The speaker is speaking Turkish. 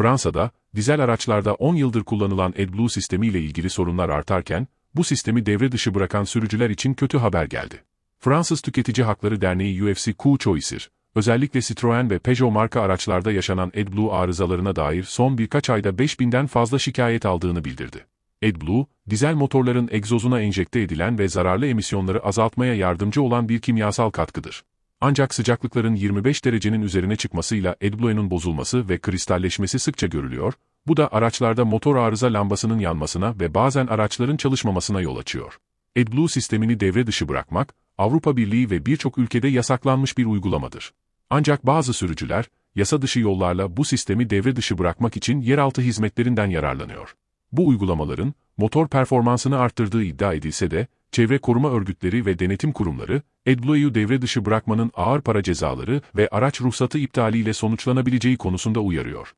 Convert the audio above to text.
Fransa'da, dizel araçlarda 10 yıldır kullanılan AdBlue sistemi ile ilgili sorunlar artarken, bu sistemi devre dışı bırakan sürücüler için kötü haber geldi. Fransız Tüketici Hakları Derneği UFC Q-Choicer, özellikle Citroën ve Peugeot marka araçlarda yaşanan AdBlue arızalarına dair son birkaç ayda 5000'den fazla şikayet aldığını bildirdi. AdBlue, dizel motorların egzozuna enjekte edilen ve zararlı emisyonları azaltmaya yardımcı olan bir kimyasal katkıdır. Ancak sıcaklıkların 25 derecenin üzerine çıkmasıyla AdBlue'nun bozulması ve kristalleşmesi sıkça görülüyor, bu da araçlarda motor arıza lambasının yanmasına ve bazen araçların çalışmamasına yol açıyor. AdBlue sistemini devre dışı bırakmak, Avrupa Birliği ve birçok ülkede yasaklanmış bir uygulamadır. Ancak bazı sürücüler, yasa dışı yollarla bu sistemi devre dışı bırakmak için yeraltı hizmetlerinden yararlanıyor. Bu uygulamaların, motor performansını arttırdığı iddia edilse de, çevre koruma örgütleri ve denetim kurumları, AdBlue'yu devre dışı bırakmanın ağır para cezaları ve araç ruhsatı iptaliyle sonuçlanabileceği konusunda uyarıyor.